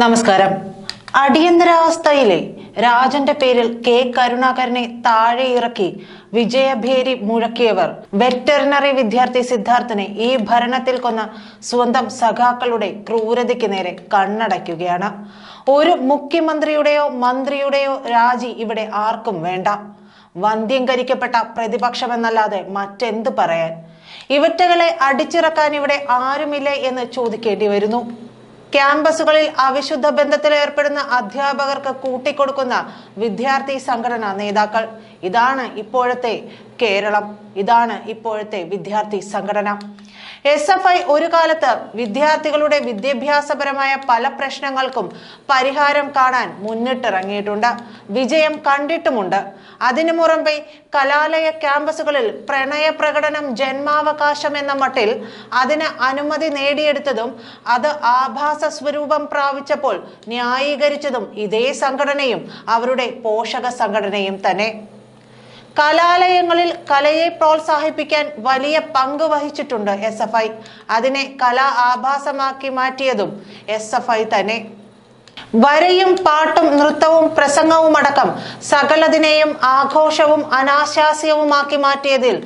നമസ്കാരം. അടിയന്തരാവസ്ഥയിലെ രാജന്റെ പേരിൽ കെ. കരുണാകരനെ താഴെ ഇറക്കി വിജയഭേരി മുഴക്കിയവർ. വെറ്ററിനറി വിദ്യാർത്ഥി സിദ്ധാർത്ഥനെ ഈ ഭരണത്തിൽ കൊന്ന സ്വന്തം സഖാക്കളുടെ ക്രൂരതയ്ക്ക് നേരെ കണ്ണടയ്ക്കുകയാണ്. ഒരു മുഖ്യമന്ത്രിയുടെയോ മന്ത്രിയുടെയോ രാജി ഇവിടെ ആർക്കും വേണ്ട. വന്ധ്യംകരിക്കപ്പെട്ട പ്രതിപക്ഷമെന്നല്ലാതെ മറ്റെന്ത് പറയാൻ? ഇവറ്റകളെ അടിച്ചിറക്കാൻ ഇവിടെ ആരുമില്ലേ എന്ന് ചോദിക്കേണ്ടി വരുന്നു. ക്യാമ്പസുകളിൽ അവിശുദ്ധ ബന്ധത്തിൽ ഏർപ്പെടുന്ന അധ്യാപകർക്ക് കൂട്ടിക്കൊടുക്കുന്ന വിദ്യാർത്ഥി സംഘടനാ നേതാക്കൾ. ഇതാണ് ഇപ്പോഴത്തെ കേരളം. ഇതാണ് ഇപ്പോഴത്തെ വിദ്യാർത്ഥി സംഘടന. എസ് എഫ് ഐ ഒരു കാലത്ത് വിദ്യാർത്ഥികളുടെ വിദ്യാഭ്യാസപരമായ പല പ്രശ്നങ്ങൾക്കും പരിഹാരം കാണാൻ മുന്നിട്ടിറങ്ങിയിട്ടുണ്ട്. വിജയം കണ്ടിട്ടുമുണ്ട്. അതിനു മുറമ്പെ കലാലയ ക്യാമ്പസുകളിൽ പ്രണയ പ്രകടനം ജന്മാവകാശം എന്ന മട്ടിൽ അതിന് അനുമതി നേടിയെടുത്തതും അത് ആഭാസ സ്വരൂപം പ്രാപിച്ചപ്പോൾ ന്യായീകരിച്ചതും ഇതേ സംഘടനയും അവരുടെ പോഷക സംഘടനയും തന്നെ. കലാലയങ്ങളിൽ കലയെ പ്രോത്സാഹിപ്പിക്കാൻ വലിയ പങ്ക് വഹിച്ചിട്ടുണ്ട് എസ് എഫ് ഐ. അതിനെ കലാ ആഭാസമാക്കി മാറ്റിയതും എസ് എഫ് ഐ തന്നെ. വരയും പാട്ടും നൃത്തവും പ്രസംഗവും അടക്കം സകലതിനെയും ആഘോഷവും അനാശാസ്യവുമാക്കി മാറ്റിയതിൽ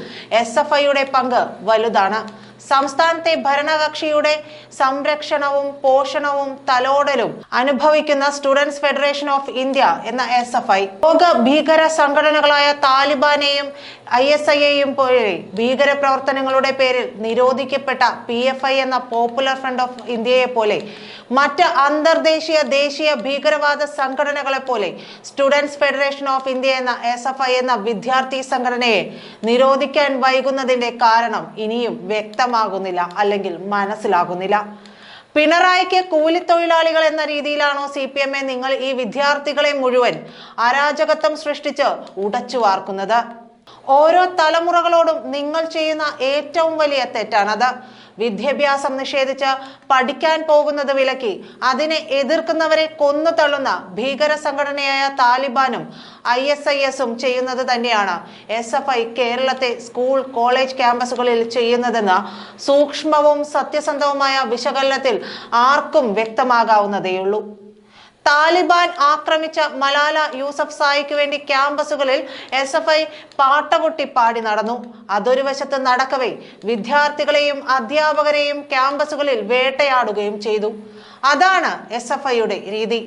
എസ് എഫ് ഐയുടെ പങ്ക് വലുതാണ്. സംസ്ഥാനത്തെ ഭരണകക്ഷിയുടെ സംരക്ഷണവും പോഷണവും തലോടലും അനുഭവിക്കുന്ന സ്റ്റുഡൻസ് ഫെഡറേഷൻ ഓഫ് ഇന്ത്യ എന്ന എസ് എഫ് ഐ. ലോക ഭീകര സംഘടനകളായ താലിബാനെയും ഐ എസ് ഐയെയും പോലെ ഭീകര പ്രവർത്തനങ്ങളുടെ പേരിൽ നിരോധിക്കപ്പെട്ട പി എഫ് ഐ എന്ന പോപ്പുലർ ഫ്രണ്ട് ഓഫ് ഇന്ത്യയെ പോലെ മറ്റ് അന്തർദേശീയ ദേശീയ ഭീകരവാദ സംഘടനകളെ പോലെ സ്റ്റുഡൻസ് ഫെഡറേഷൻ ഓഫ് ഇന്ത്യ എന്ന എസ് എഫ് ഐ എന്ന വിദ്യാർത്ഥി സംഘടനയെ നിരോധിക്കാൻ വൈകുന്നതിന്റെ കാരണം ഇനിയും വ്യക്തമാകുന്നില്ല അല്ലെങ്കിൽ മനസ്സിലാകുന്നില്ല. പിണറായിക്ക് കൂലിത്തൊഴിലാളികൾ എന്ന രീതിയിലാണോ സി പി എമ്മെ നിങ്ങൾ ഈ വിദ്യാർത്ഥികളെ മുഴുവൻ അരാജകത്വം സൃഷ്ടിച്ച് ഉടച്ചു വാർക്കുന്നത് ഓരോ തലമുറകളോടും നിങ്ങൾ ചെയ്യുന്ന ഏറ്റവും വലിയ തെറ്റാണത് വിദ്യാഭ്യാസം നിഷേധിച്ച് പഠിക്കാൻ പോകുന്നത് വിലക്കി അതിനെ എതിർക്കുന്നവരെ കൊന്നു തള്ളുന്ന ഭീകര സംഘടനയായ താലിബാനും ഐ എസ് ഐ എസും ചെയ്യുന്നത് തന്നെയാണ് എസ് എഫ് ഐ കേരളത്തെ സ്കൂൾ കോളേജ് ക്യാമ്പസുകളിൽ ചെയ്യുന്നതെന്ന് സൂക്ഷ്മവും സത്യസന്ധവുമായ വിശകലനത്തിൽ ആർക്കും വ്യക്തമാകാവുന്നതേയുള്ളൂ. താലിബാൻ ആക്രമിച്ച മലാല യൂസഫ് സായിക്ക് വേണ്ടി ക്യാമ്പസുകളിൽ എസ് എഫ് ഐ പാട്ടകൊട്ടി പാടി നടന്നു. അതൊരു വശത്ത് നടക്കവേ വിദ്യാർത്ഥികളെയും അധ്യാപകരെയും ക്യാമ്പസുകളിൽ വേട്ടയാടുകയും ചെയ്തു. അതാണ് എസ് എഫ് ഐയുടെ രീതി.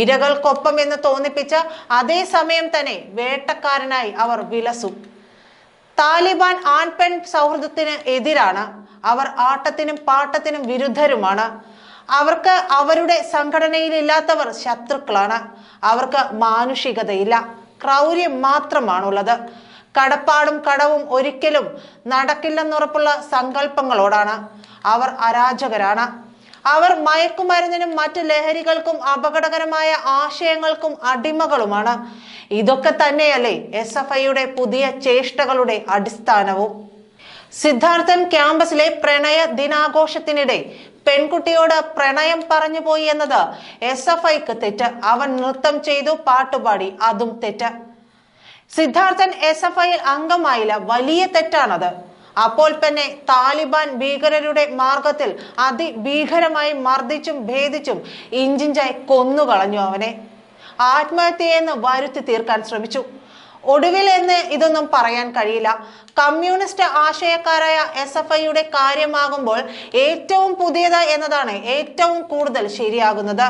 ഇരകൾക്കൊപ്പം എന്ന് തോന്നിപ്പിച്ച അതേ സമയം തന്നെ വേട്ടക്കാരനായി അവർ വിലസു. താലിബാൻ ആൺപെൺ സൗഹൃദത്തിന് എതിരാണ്. അവർ ആട്ടത്തിനും പാട്ടത്തിനും വിരുദ്ധരുമാണ്. അവർക്ക് അവരുടെ സംഘടനയിലില്ലാത്തവർ ശത്രുക്കളാണ്. അവർക്ക് മാനുഷികതയില്ല. ക്രൗര്യം മാത്രമാണുള്ളത്. കടപ്പാടും കടവും ഒരിക്കലും നടക്കില്ലെന്നുറപ്പുള്ള സങ്കല്പങ്ങളോടാണ്. അവർ അരാജകരാണ്. അവർ മയക്കുമരുന്നിനും മറ്റ് ലഹരികൾക്കും അപകടകരമായ ആശയങ്ങൾക്കും അടിമകളുമാണ്. ഇതൊക്കെ തന്നെയല്ലേ എസ് എഫ് ഐയുടെ പുതിയ ചേഷ്ടകളുടെ അടിസ്ഥാനവും. സിദ്ധാർത്ഥൻ ക്യാമ്പസിലെ പ്രണയ ദിനാഘോഷത്തിനിടെ പെൺകുട്ടിയോട് പ്രണയം പറഞ്ഞു പോയി എന്നത് എസ് എഫ് ഐക്ക് തെറ്റ്. അവൻ നൃത്തം ചെയ്തു പാട്ടുപാടി അതും തെറ്റ്. സിദ്ധാർത്ഥൻ എസ് എഫ് ഐയിൽ അംഗമായില്ല. വലിയ തെറ്റാണത്. അപ്പോൾ തന്നെ താലിബാൻ ഭീകരരുടെ മാർഗത്തിൽ അതിഭീകരമായി മർദ്ദിച്ചും ഭേദിച്ചും ഇഞ്ചിഞ്ചായി കൊന്നുകളഞ്ഞു അവനെ. ആത്മഹത്യയെന്ന് വരുത്തി തീർക്കാൻ ശ്രമിച്ചു. ഒടുവിൽ എന്ന് ഇതൊന്നും പറയാൻ കഴിയില്ല. കമ്മ്യൂണിസ്റ്റ് ആശയക്കാരായ എസ് എഫ് ഐയുടെ കാര്യമാകുമ്പോൾ ഏറ്റവും പുതിയത് എന്നതാണ് ഏറ്റവും കൂടുതൽ ശരിയാകുന്നത്.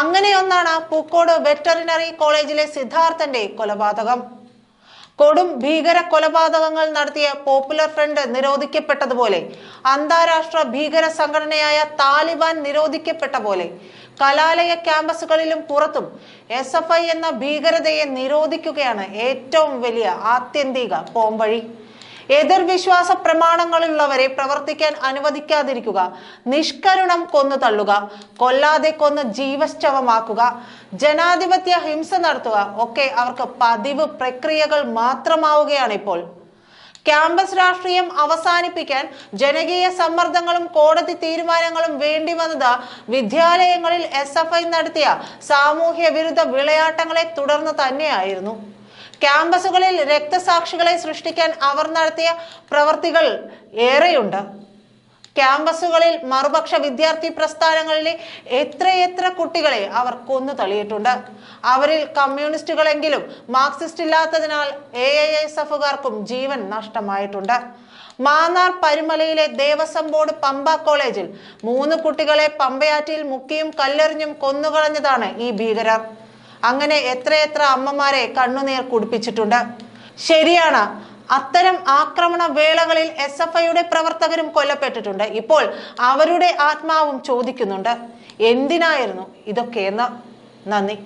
അങ്ങനെയൊന്നാണ് പൂക്കോട് വെറ്ററിനറി കോളേജിലെ സിദ്ധാർത്ഥന്റെ കൊലപാതകം. കൊടും ഭീകര കൊലപാതകങ്ങൾ നടത്തിയ പോപ്പുലർ ഫ്രണ്ട് നിരോധിക്കപ്പെട്ടതുപോലെ അന്താരാഷ്ട്ര ഭീകര സംഘടനയായ താലിബാൻ നിരോധിക്കപ്പെട്ട പോലെ കലാലയ ക്യാമ്പസുകളിലും പുറത്തും എസ് എഫ് ഐ എന്ന ഭീകരതയെ നിരോധിക്കുകയാണ് ഏറ്റവും വലിയ ആത്യന്തിക പോംവഴി. എതിർവിശ്വാസ പ്രമാണങ്ങളുള്ളവരെ പ്രവർത്തിക്കാൻ അനുവദിക്കാതിരിക്കുക. നിഷ്കരുണം കൊന്നു തള്ളുക. കൊല്ലാതെ കൊന്ന് ജീവശ്ചവമാക്കുക. ജനാധിപത്യ ഹിംസ നടത്തുക. ഒക്കെ അവർക്ക് പതിവ് പ്രക്രിയകൾ മാത്രമാവുകയാണ് ഇപ്പോൾ ക്യാമ്പസ് രാഷ്ട്രീയം അവസാനിപ്പിക്കാൻ ജനകീയ സമ്മർദ്ദങ്ങളും കോടതി തീരുമാനങ്ങളും വേണ്ടി വന്നത് വിദ്യാലയങ്ങളിൽ എസ് എഫ് ഐ നടത്തിയ സാമൂഹ്യ വിരുദ്ധ വിളയാട്ടങ്ങളെ തുടർന്ന് തന്നെയായിരുന്നു. ക്യാമ്പസുകളിൽ രക്തസാക്ഷികളെ സൃഷ്ടിക്കാൻ അവർ നടത്തിയ പ്രവർത്തികൾ ഏറെയുണ്ട്. ക്യാമ്പസുകളിൽ മറുപക്ഷ വിദ്യാർത്ഥി പ്രസ്ഥാനങ്ങളിലെ എത്രയെത്ര കുട്ടികളെ അവർ കൊന്നു തള്ളിയിട്ടുണ്ട് അവരിൽ കമ്മ്യൂണിസ്റ്റുകളെങ്കിലും മാർക്സിസ്റ്റ് ഇല്ലാത്തതിനാൽ എ ഐ എസ് എഫുകാർക്കും ജീവൻ നഷ്ടമായിട്ടുണ്ട്. മാന്നാർ പരുമലയിലെ ദേവസ്വം ബോർഡ് പമ്പ കോളേജിൽ മൂന്ന് കുട്ടികളെ പമ്പയാറ്റിൽ മുക്കിയും കല്ലെറിഞ്ഞും കൊന്നുകളഞ്ഞതാണ് ഈ ഭീകരർ. അങ്ങനെ എത്രയെത്ര അമ്മമാരെ കണ്ണുനീർ കുടിപ്പിച്ചിട്ടുണ്ട്. ശരിയാണ് അത്തരം ആക്രമണ വേളകളിൽ എസ് എഫ് ഐയുടെ പ്രവർത്തകരും കൊല്ലപ്പെട്ടിട്ടുണ്ട്. ഇപ്പോൾ അവരുടെ ആത്മാവും ചോദിക്കുന്നുണ്ട്. എന്തിനായിരുന്നു ഇതൊക്കെയെന്ന്? നന്ദി.